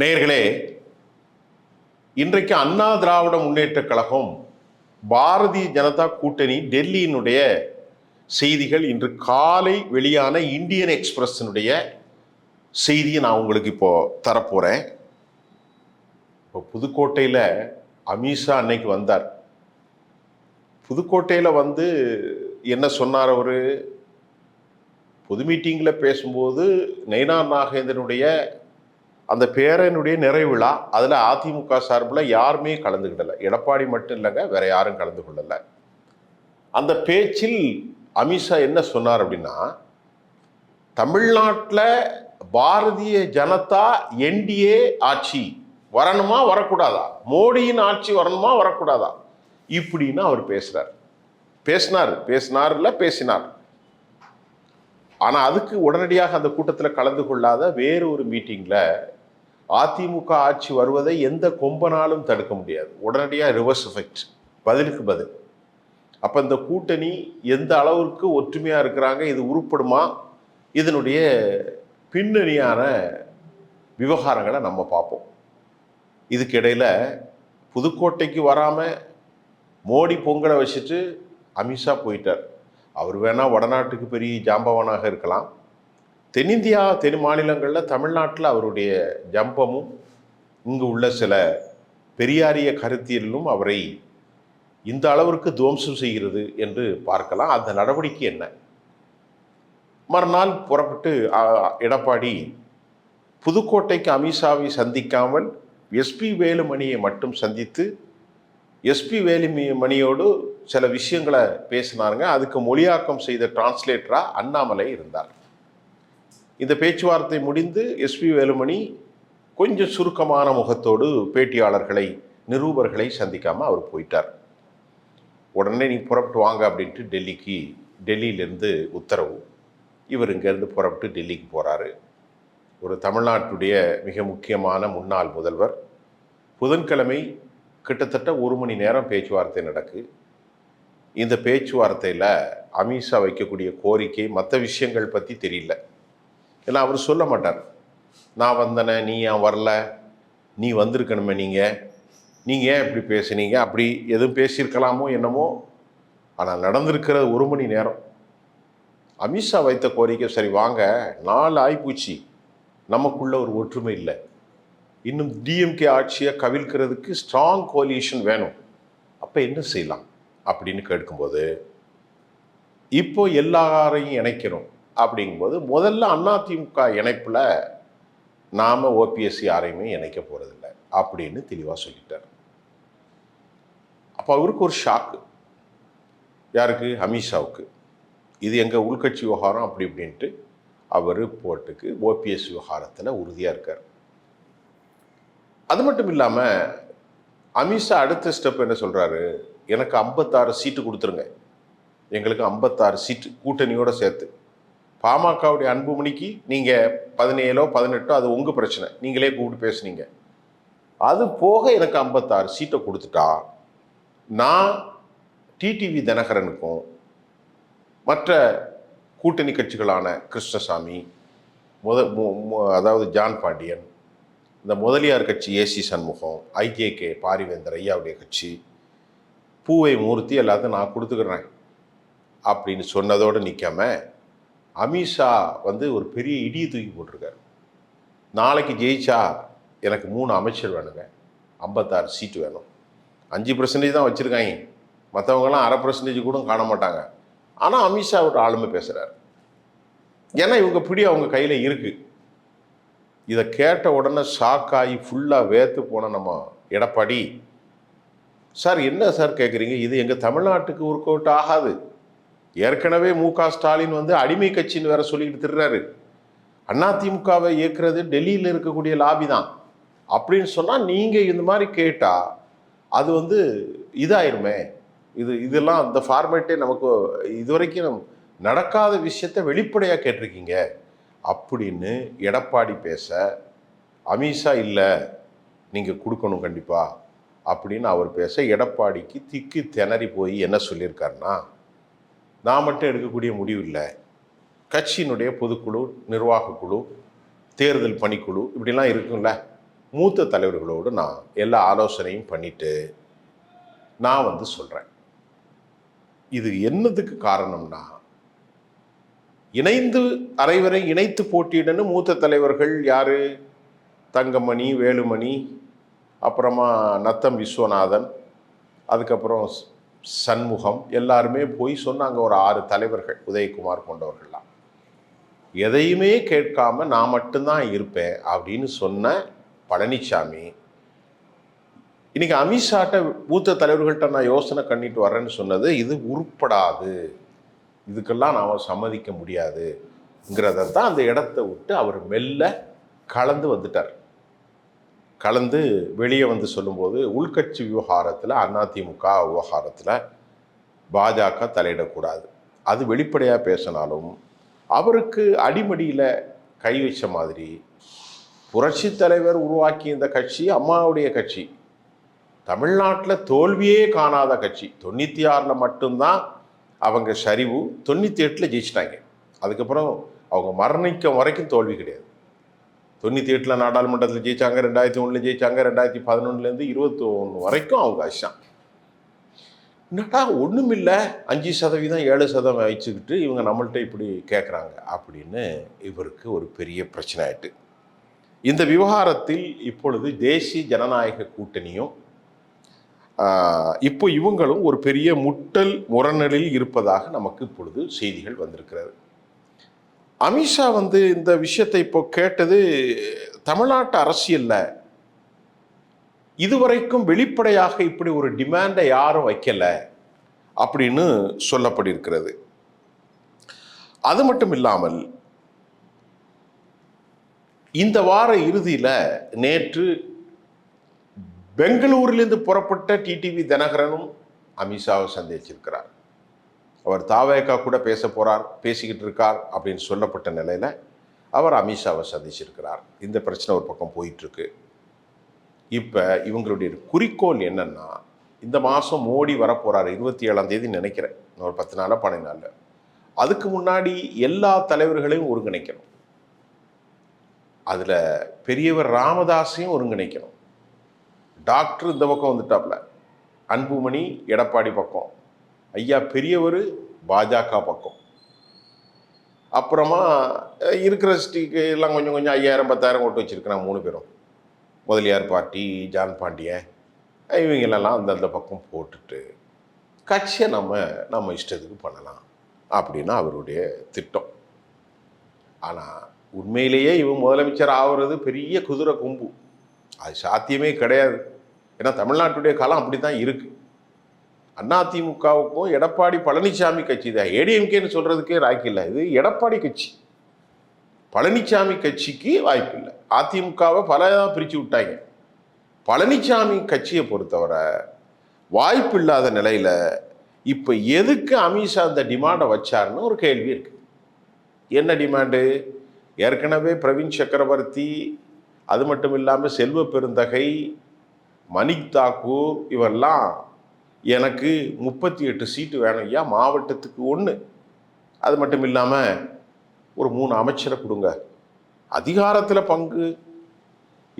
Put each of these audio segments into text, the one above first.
நேயர்களே இன்றைக்கு அண்ணா திராவிட முன்னேற்ற கழகம் பாரதிய ஜனதா கூட்டணி டெல்லியினுடைய செய்திகள் இன்று காலை வெளியான இந்தியன் எக்ஸ்பிரஸினுடைய செய்தியை நான் உங்களுக்கு இப்போ தரப்போறேன். இப்போ புதுக்கோட்டையில் அமித்ஷா அன்னைக்கு வந்தார். புதுக்கோட்டையில் வந்து என்ன சொன்னார் அவர்? பொது மீட்டிங்கில் பேசும்போது நைனா நாகேந்திரனுடைய அந்த பேரனுடைய நிறைவிழா அதில் அதிமுக சார்பில் யாருமே கலந்துக்கிடலை எடப்பாடி மட்டும் இல்லைங்க வேற யாரும் கலந்து கொள்ளலை. அந்த பேச்சில் அமித்ஷா என்ன சொன்னார் அப்படின்னா தமிழ்நாட்டில் பாரதிய ஜனதா என்டிஏ ஆட்சி வரணுமா வரக்கூடாதா? மோடியின் ஆட்சி வரணுமா வரக்கூடாதா? இப்படின்னு அவர் பேசுகிறார் பேசினார். பேசினார்ல பேசினார். ஆனால் அதுக்கு உடனடியாக அந்த கூட்டத்தில் கலந்து கொள்ளாத வேறு ஒரு மீட்டிங்கில் அதிமுக ஆட்சி வருவதை எந்த கொம்பனாலும் தடுக்க முடியாது. உடனடியாக ரிவர்ஸ் எஃபெக்ட் பதிலுக்கு பதில். அப்போ இந்த கூட்டணி எந்த அளவிற்கு ஒற்றுமையாக இருக்கிறாங்க இது உருப்படுமா? இதனுடைய பின்னணியான விவகாரங்களை நம்ம பார்ப்போம். இதுக்கு புதுக்கோட்டைக்கு வராமல் மோடி பொங்கலை வச்சுட்டு அமித்ஷா போயிட்டார். அவர் வேணால் வடநாட்டுக்கு பெரிய ஜாம்பவனாக இருக்கலாம். தென்னிந்தியா தென் மாநிலங்களில் தமிழ்நாட்டில் அவருடைய ஜம்பமும் இங்கு உள்ள சில பெரியாரிய கருத்தியலும் அவரை இந்த அளவிற்கு துவம்சம் செய்கிறது என்று பார்க்கலாம். அந்த நடவடிக்கை என்ன? மறுநாள் புறப்பட்டு எடப்பாடி புதுக்கோட்டைக்கு அமித்ஷாவை சந்திக்காமல் எஸ்பி வேலுமணியை மட்டும் சந்தித்து எஸ்பி வேலுமணியோடு சில விஷயங்களை பேசினாருங்க. அதுக்கு மொழியாக்கம் செய்த டிரான்ஸ்லேட்டராக அண்ணாமலை இருந்தார். இந்த பேச்சுவார்த்தை முடிந்து எஸ்பி வேலுமணி கொஞ்சம் சுருக்கமான முகத்தோடு பேட்டியாளர்களை நிரூபர்களை சந்திக்காமல் அவர் போயிட்டார். உடனே நீ புறப்பட்டு வாங்க அப்படின்ட்டு டெல்லிக்கு டெல்லியிலேருந்து உத்தரவு. இவர் இங்கேருந்து புறப்பட்டு டெல்லிக்கு போகிறாரு ஒரு தமிழ்நாட்டுடைய மிக முக்கியமான முன்னாள் முதல்வர். புதன்கிழமை கிட்டத்தட்ட ஒரு மணி நேரம் பேச்சுவார்த்தை நடக்கு. இந்த பேச்சுவார்த்தையில் அமித்ஷா வைக்கக்கூடிய கோரிக்கை மற்ற விஷயங்கள் பற்றி தெரியல. ஏன்னா அவர் சொல்ல மாட்டார். நான் வந்தனே நீ ஏன் வரல? நீ வந்திருக்கணுமே நீங்கள் நீங்கள் ஏன் இப்படி பேசுனீங்க? அப்படி எதுவும் பேசியிருக்கலாமோ என்னமோ? ஆனால் நடந்திருக்கிறது ஒரு மணி நேரம். அமித்ஷா வைத்த கோரிக்கை சரி வாங்க நாலு ஆய்ப்பூச்சி. நமக்குள்ள ஒரு ஒற்றுமை இல்லை. இன்னும் டிஎம்கே ஆட்சியை கவிழ்க்கிறதுக்கு ஸ்ட்ராங் கோலிஷன் வேணும். அப்போ என்ன செய்யலாம்? அப்படின்னு கேட்கும்போது இப்போ எல்லாரையும் இணைக்கிறோம். அப்படிங்கும்போது முதல்ல அதிமுக இணைப்பில் நாம் ஓபிஎஸ் யாரையுமே இணைக்க போகிறதில்ல அப்படின்னு தெளிவாக சொல்லிட்டார். அப்போ அவருக்கு ஒரு ஷாக்கு யாருக்கு? அமித்ஷாவுக்கு இது எங்கள் உள்கட்சி விவகாரம் அப்படி இப்படின்ட்டு அவர் போட்டுக்கு ஓபிஎஸ் விவகாரத்தில் உறுதியாக இருக்கார். அது மட்டும் இல்லாமல் அமித்ஷா அடுத்த ஸ்டெப் என்ன சொல்கிறாரு எனக்கு ஐம்பத்தாறு சீட்டு கொடுத்துருங்க. எங்களுக்கு ஐம்பத்தாறு சீட்டு கூட்டணியோடு சேர்த்து. பாமகவுடைய அன்புமணிக்கு நீங்கள் பதினேழோ பதினெட்டோ அது உங்கள் பிரச்சனை. நீங்களே கூப்பிட்டு பேசுனீங்க. அது போக எனக்கு ஐம்பத்தாறு சீட்டை கொடுத்துட்டா நான் டிடிவி தினகரனுக்கும் மற்ற கூட்டணி கட்சிகளான கிருஷ்ணசாமி முத அதாவது ஜான் பாண்டியன் இந்த முதலியார் கட்சி ஏசி சண்முகம் ஐஜேகே பாரிவேந்தர் ஐயாவுடைய கட்சி பூவை மூர்த்தி எல்லாத்தையும் நான் கொடுத்துக்கிறேன். அப்படின்னு சொன்னதோடு நிற்காமல் அமித்ஷா வந்து ஒரு பெரிய இடியை தூக்கி போட்டிருக்காரு. நாளைக்கு ஜெயிச்சா எனக்கு மூணு அமைச்சர் வேணுங்க. ஐம்பத்தாறு சீட்டு வேணும். அஞ்சு பர்சன்டேஜ் தான் வச்சுருக்காங்க. மற்றவங்கலாம் அரை பர்சன்டேஜ் கூட காண மாட்டாங்க. ஆனால் அமித்ஷா ஒரு ஆளுமை பேசுகிறார் ஏன்னா இவங்க பிடி அவங்க கையில் இருக்குது இதை கேட்ட உடனே ஷாக்காகி ஃபுல்லாக வேர்த்து போன நம்ம எடப்பாடி. சார் என்ன சார் கேட்குறீங்க இது எங்கள் தமிழ்நாட்டுக்கு ஒர்க் அவுட் ஆகாது. ஏற்கனவே மு க ஸ்டாலின் வந்து அடிமை கட்சின்னு வேற சொல்லிக்கிட்டு திருறாரு அதிமுகவை இயக்குறது டெல்லியில் இருக்கக்கூடிய லாபி தான். அப்படின்னு சொன்னால் நீங்கள் இந்த மாதிரி கேட்டால் அது வந்து இதாயிருமே. இது இதெல்லாம் அந்த ஃபார்மேட்டே நமக்கு இதுவரைக்கும் வரைக்கும் நடக்காத விஷயத்தை வெளிப்படையாக கேட்டிருக்கீங்க. அப்படின்னு எடப்பாடி பேச அமித்ஷா இல்லை நீங்கள் கொடுக்கணும் கண்டிப்பாக அப்படின்னு அவர் பேச எடப்பாடிக்கு திக்கு திணறி போய் என்ன சொல்லியிருக்காருன்னா நான் மட்டும் எடுக்கக்கூடிய முடிவு இல்லை. கட்சியினுடைய பொதுக்குழு நிர்வாகக்குழு தேர்தல் பணிக்குழு இப்படிலாம் இருக்கும்ல. மூத்த தலைவர்களோடு நான் எல்லா ஆலோசனையும் பண்ணிட்டு நான் வந்து சொல்கிறேன் இது என்னதுக்கு காரணம்னா இணைந்து அரைவரை இணைத்து போட்டியிடன்னு மூத்த தலைவர்கள் யார்? தங்கமணி வேலுமணி அப்புறமா நத்தம் விஸ்வநாதன் அதுக்கப்புறம் சண்முகம் எல்லாருமே போய் சொன்னாங்க ஒரு ஆறு தலைவர்கள் உதயகுமார் கொண்டவர்கள்லாம் எதையுமே கேட்காம நான் மட்டும்தான் இருப்பேன் அப்படின்னு சொன்ன பழனிசாமி இன்னைக்கு அமித்ஷாட்ட மூத்த தலைவர்கள்ட்ட நான் யோசனை பண்ணிட்டு வரேன்னு சொன்னது இது உருப்படாது. இதுக்கெல்லாம் நாம் சம்மதிக்க முடியாதுங்கிறத தான் அந்த இடத்த விட்டு அவர் மெல்ல கலந்து வந்துட்டார். கலந்து வெளியே வந்து சொல்லும்போது உள்கட்சி விவகாரத்தில் அதிமுக விவகாரத்தில் பாஜக தலையிடக்கூடாது. அது வெளிப்படையாக பேசினாலும் அவருக்கு அடிமடியில் கை வச்ச மாதிரி புரட்சி தலைவர் உருவாக்கிய இந்த கட்சி அம்மாவுடைய கட்சி தமிழ்நாட்டில் தோல்வியே காணாத கட்சி தொண்ணூற்றி ஆறில் மட்டும்தான் அவங்க சரிவு தொண்ணூற்றி எட்டில் ஜெயிச்சிட்டாங்க. அதுக்கப்புறம் அவங்க மரணிக்க வரைக்கும் தோல்வி கிடையாது. தொண்ணூற்றி எட்டில் நாடாளுமன்றத்தில் ஜெயிச்சாங்க ரெண்டாயிரத்தி ஒன்றில் ஜெயிச்சாங்க ரெண்டாயிரத்தி பதினொன்றுலேருந்து இருபத்தி ஒன்று வரைக்கும் அவங்க அஷான் என்னடா ஒன்றுமில்லை அஞ்சு சதவீதம் ஏழு சதவீதம் வச்சுக்கிட்டு இவங்க நம்மள்கிட்ட இப்படி கேட்குறாங்க அப்படின்னு இவருக்கு ஒரு பெரிய பிரச்சனை ஆயிட்டு. இந்த விவகாரத்தில் இப்பொழுது தேசிய ஜனநாயக கூட்டணியும் இப்போ இவங்களும் ஒரு பெரிய முட்டல் முரணலில் இருப்பதாக நமக்கு இப்பொழுது செய்திகள் வந்திருக்கிறது. அமித்ஷா வந்து இந்த விஷயத்தை இப்போ கேட்டது தமிழ்நாட்டு அரசியல்ல இதுவரைக்கும் வெளிப்படையாக இப்படி ஒரு டிமாண்டை யாரும் வைக்கலை அப்படின்னு சொல்லப்பட்டிருக்கிறது. அது மட்டும் இல்லாமல் இந்த வார இறுதியில் நேற்று பெங்களூரிலிருந்து புறப்பட்ட டிடிவி தினகரனும் அமித்ஷாவை சந்திச்சிருக்கிறார். அவர் தாவேக்கா கூட பேச போகிறார் பேசிக்கிட்டு இருக்கார் அப்படின்னு சொல்லப்பட்ட நிலையில அவர் அமித்ஷாவை சந்திச்சிருக்கிறார். இந்த பிரச்சனை ஒரு பக்கம் போயிட்டுருக்கு. இப்போ இவங்களுடைய குறிக்கோள் என்னென்னா இந்த மாதம் மோடி வரப்போகிறார் இருபத்தி ஏழாம் தேதி நினைக்கிறேன். ஒரு பத்து நாளாக பன்னெண்டு நாளில் அதுக்கு முன்னாடி எல்லா தலைவர்களையும் ஒருங்கிணைக்கணும். அதில் பெரியவர் ராமதாஸையும் ஒருங்கிணைக்கணும். டாக்டர் இந்த பக்கம் வந்துட்டாப்ல. அன்புமணி எடப்பாடி பக்கம். ஐயா பெரியவர் பாஜக பக்கம். அப்புறமா இருக்கிற ஸ்டிக்கு எல்லாம் கொஞ்சம் கொஞ்சம் ஐயாயிரம் பத்தாயிரம் ஓட்டு வச்சிருக்கிறாங்க மூணு பேரும். முதலியார் பார்ட்டி ஜான் பாண்டியன் இவங்களெல்லாம் அந்தந்த பக்கம் போட்டுட்டு கட்சியை நம்ம நம்ம இஷ்டத்துக்கு பண்ணலாம் அப்படின்னு அவருடைய திட்டம். ஆனால் உண்மையிலேயே இவன் முதலமைச்சர் ஆகிறது பெரிய குதிரை கொம்பு. அது சாத்தியமே கிடையாது. ஏன்னா தமிழ்நாட்டுடைய காலம் அப்படி தான் இருக்குது அதிமுகவுக்கும் எடப்பாடி பழனிசாமி கட்சி தான். ஏடிஎம்கேன்னு சொல்கிறதுக்கே ராக்கி இல்லை. இது எடப்பாடி கட்சி. பழனிசாமி கட்சிக்கு வாய்ப்பு இல்லை. அதிமுகவை பல பிரித்து விட்டாங்க. பழனிசாமி கட்சியை பொறுத்தவரை வாய்ப்பு இல்லாத நிலையில் இப்போ எதுக்கு அமித்ஷா அந்த டிமாண்டை வச்சாருன்னு ஒரு கேள்வி இருக்குது என்ன டிமாண்டு? ஏற்கனவே பிரவீன் சக்கரவர்த்தி அது மட்டும் இல்லாமல் செல்வ பெருந்தகை மணிக் தாக்கூர் இவெல்லாம் எனக்கு முப்பத்தி எட்டு சீட்டு வேணும் ஐயா மாவட்டத்துக்கு ஒன்று அது மட்டும் இல்லாமல் ஒரு மூணு அமைச்சரை கொடுங்க. அதிகாரத்தில் பங்கு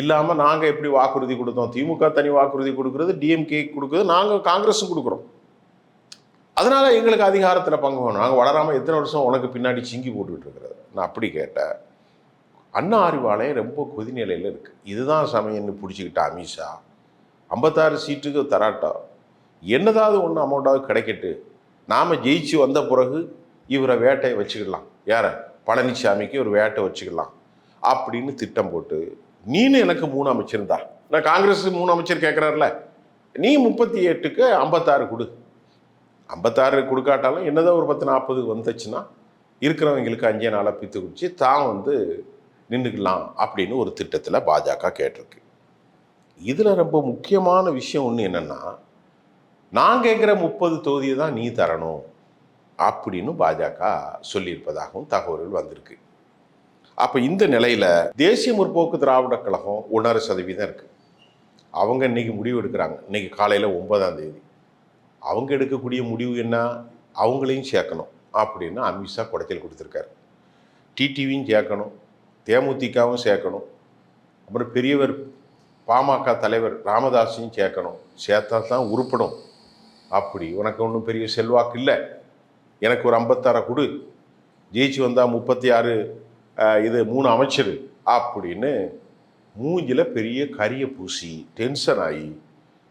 இல்லாமல் நாங்கள் எப்படி வாக்குறுதி கொடுத்தோம்? திமுக தனி வாக்குறுதி கொடுக்குறது டிஎம்கே கொடுக்குறது நாங்கள் காங்கிரஸும் கொடுக்குறோம். அதனால் எங்களுக்கு அதிகாரத்தில் பங்கு வேணும். நாங்கள் வளராமல் எத்தனை வருஷம் உனக்கு பின்னாடி சிங்கி போட்டுக்கிட்டு இருக்கிறது? நான் அப்படி கேட்டேன். அண்ணா அறிவாலயம் ரொம்ப கொதிநிலையில் இருக்குது இதுதான் சமயம்னு பிடிச்சிக்கிட்ட அமித்ஷா. ஐம்பத்தாறு சீட்டுக்கு தராட்டா. என்னதாவது ஒன்று அமௌண்ட்டாவது கிடைக்கட்டு நாம் ஜெயிச்சு வந்த பிறகு இவரை வேட்டையை வச்சுக்கலாம் யாரை? பழனிசாமிக்கு ஒரு வேட்டை வச்சுக்கலாம் அப்படின்னு திட்டம் போட்டு நீனு எனக்கு மூணு அமைச்சிருந்தா. நான் காங்கிரஸ் மூணு அமைச்சர் கேட்குறாருல நீ முப்பத்தி எட்டுக்கு ஐம்பத்தாறு கொடு. ஐம்பத்தாறு கொடுக்காட்டாலும் என்னதான் ஒரு பத்து நாற்பது வந்துச்சுன்னா இருக்கிறவங்களுக்கு அஞ்சே நாளாக பித்து குடிச்சு தான் வந்து நின்றுக்கலாம் அப்படின்னு ஒரு திட்டத்தில் பாஜக கேட்டிருக்கு. இதில் ரொம்ப முக்கியமான விஷயம் ஒன்று என்னென்னா நான் கேட்குற முப்பது தொகுதியை தான் நீ தரணும் அப்படின்னு பாஜக சொல்லியிருப்பதாகவும் தகவல்கள் வந்திருக்கு. அப்போ இந்த நிலையில் தேசிய முற்போக்கு திராவிட கழகம் ஒன்றரை சதவீதம் இருக்குது அவங்க இன்னைக்கு முடிவு எடுக்கிறாங்க. இன்னைக்கு காலையில் ஒன்பதாம் தேதி. அவங்க எடுக்கக்கூடிய முடிவு என்ன? அவங்களையும் சேர்க்கணும் அப்படின்னு அமித்ஷா குடைச்சல் கொடுத்துருக்காரு. டிடிவியும் சேர்க்கணும். தேமுதிகவும் சேர்க்கணும். அப்புறம் பெரியவர் பாமக தலைவர் ராமதாஸையும் சேர்க்கணும். சேர்த்தா தான் உருப்படும். அப்படி. உனக்கு ஒன்றும் பெரிய செல்வாக்கு இல்லை. எனக்கு ஒரு ஐம்பத்தாறை கொடு. ஜெயிச்சு வந்தால் முப்பத்தி ஆறு இது மூணு அமைச்சர். அப்படின்னு மூஞ்சில் பெரிய கரிய பூசி டென்ஷன் ஆகி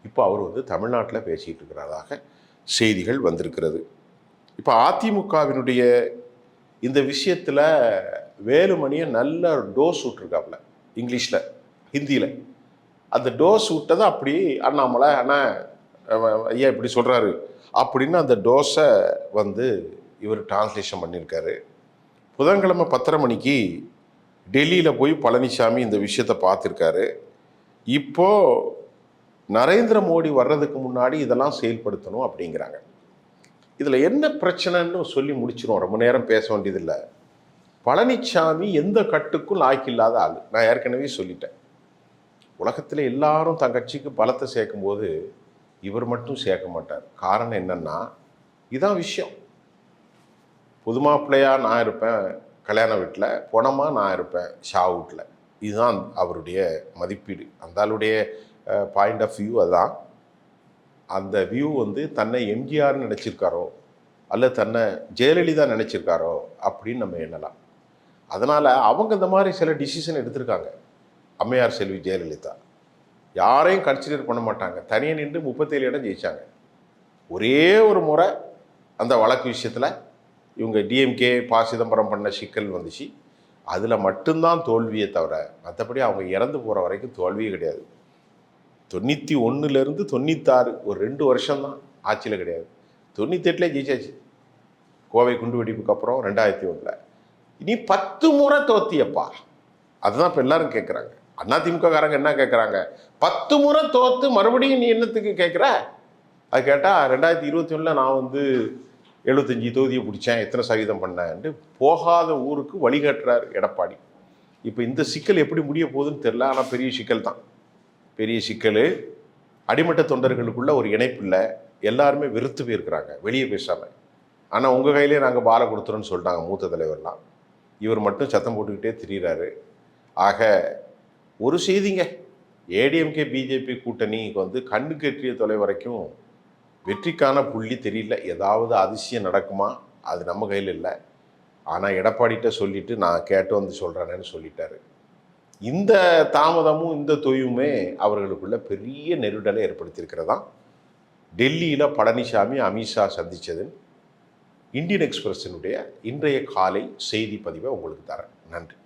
இப்போ அவர் வந்து தமிழ்நாட்டில் பேசிகிட்டு இருக்கிறதாக செய்திகள் வந்திருக்கிறது. இப்போ அதிமுகவினுடைய இந்த விஷயத்தில் வேலுமணியை நல்ல டோஸ் விட்ருக்காப்புல இங்கிலீஷில் ஹிந்தியில். அந்த டோஸ் விட்டதை அப்படி அண்ணாமலை அண்ணா ஐயா இப்படி சொல்கிறாரு அப்படின்னு அந்த டோஸை வந்து இவர் டிரான்ஸ்லேஷன் பண்ணியிருக்காரு புதன்கிழமை பத்தரை மணிக்கு டெல்லியில் போய் பழனிசாமி இந்த விஷயத்தை பார்த்துருக்காரு. இப்போ நரேந்திர மோடி வர்றதுக்கு முன்னாடி இதெல்லாம் செயல்படுத்தணும் அப்படிங்கிறாங்க. இதில் என்ன பிரச்சனைன்னு சொல்லி முடிச்சிடும் ரொம்ப நேரம் பேச வேண்டியதில்லை. பழனிசாமி எந்த கட்டுக்கும் லாய்க்கில்லாத ஆள். நான் ஏற்கனவே சொல்லிட்டேன். உலகத்தில் எல்லாரும் தன் கட்சிக்கு பலத்தை சேர்க்கும்போது இவர் மட்டும் சேர்க்க மாட்டார். காரணம் என்னன்னா இதான் விஷயம். புது மாப்பிள்ளையாக நான் இருப்பேன் கல்யாண வீட்டில் பொணமாக நான் இருப்பேன் ஷா வீட்டில் இதுதான் அவருடைய மதிப்பீடு. அந்த ஆளுடைய பாயிண்ட் ஆஃப் வியூ அதுதான் அந்த வியூ வந்து தன்னை எம்ஜிஆர்னு நினச்சிருக்காரோ அல்ல தன்னை ஜெயலலிதா நினச்சிருக்காரோ அப்படின்னு நம்ம எண்ணலாம். அதனால் அவங்க இந்த மாதிரி சில டிசிஷன் எடுத்திருக்காங்க. அம்மையார் செல்வி ஜெயலலிதா. யாரையும் கன்சிடர் பண்ண மாட்டாங்க. தனியாக நின்று முப்பத்தேழு இடம் ஜெயிச்சாங்க. ஒரே ஒரு முறை அந்த வழக்கு விஷயத்தில் இவங்க டிஎம்கே பா சிதம்பரம் பண்ண சிக்கல் வந்துச்சு. அதில் மட்டும்தான் தோல்வியே தவிர மற்றபடி அவங்க இறந்து போகிற வரைக்கும் தோல்வியே கிடையாது. தொண்ணூற்றி ஒன்றுலேருந்து தொண்ணூத்தாறு ஒரு ரெண்டு வருஷம்தான் ஆட்சியில் கிடையாது. தொண்ணூத்தெட்டில் ஜெயிச்சாச்சு. கோவை குண்டு வெடிப்புக்கு அப்புறம் ரெண்டாயிரத்தி ஒன்றில் இனி பத்து முறை தோத்தியப்பா. அதுதான் இப்போ எல்லாரும் கேட்குறாங்க அதிமுககாரங்க என்ன கேட்குறாங்க பத்து முறை தோத்து மறுபடியும் நீ என்னத்துக்கு கேட்குற அது கேட்டால் ரெண்டாயிரத்தி இருபத்தி ஒன்றில் நான் வந்து எழுபத்தஞ்சி தொகுதியை பிடிச்சேன் எத்தனை சதவீதம் பண்ணேன்ட்டு போகாத ஊருக்கு வழிகாட்டுறார் எடப்பாடி. இப்போ இந்த சிக்கல் எப்படி முடிய போகுதுன்னு தெரில ஆனால் பெரிய சிக்கல் தான். பெரிய சிக்கல் அடிமட்ட தொண்டர்களுக்குள்ள ஒரு இணைப்பு இல்லை. எல்லாருமே வெறுத்து போயிருக்கிறாங்க வெளியே பேசாமல் ஆனால் உங்கள் கையிலே நாங்கள் பாலை கொடுத்துறோன்னு சொல்லிட்டாங்க மூத்த தலைவர்லாம். இவர் மட்டும் சத்தம் போட்டுக்கிட்டே திரியிறாரு. ஆக ஒரு செய்திங்க. ஏடிஎம்கே பிஜேபி கூட்டணிக்கு வந்து கண்ணுக்கு எட்டிய தொலை வரைக்கும் வெற்றிக்கான புள்ளி தெரியல. ஏதாவது அதிசயம் நடக்குமா? அது நம்ம கையில் இல்லை. ஆனால் எடப்பாடிகிட்ட சொல்லிட்டு நான் கேட்டு வந்து சொல்கிறேனேன்னு சொல்லிட்டாரு. இந்த தாமதமும் இந்த தொய்வுமே அவர்களுக்குள்ள பெரிய நெருடலை ஏற்படுத்தியிருக்கிறதா? டெல்லியில் பழனிசாமி அமித்ஷா சந்தித்தது இந்தியன் எக்ஸ்பிரஸினுடைய இன்றைய காலை செய்தி பதிவை உங்களுக்கு தரேன். நன்றி.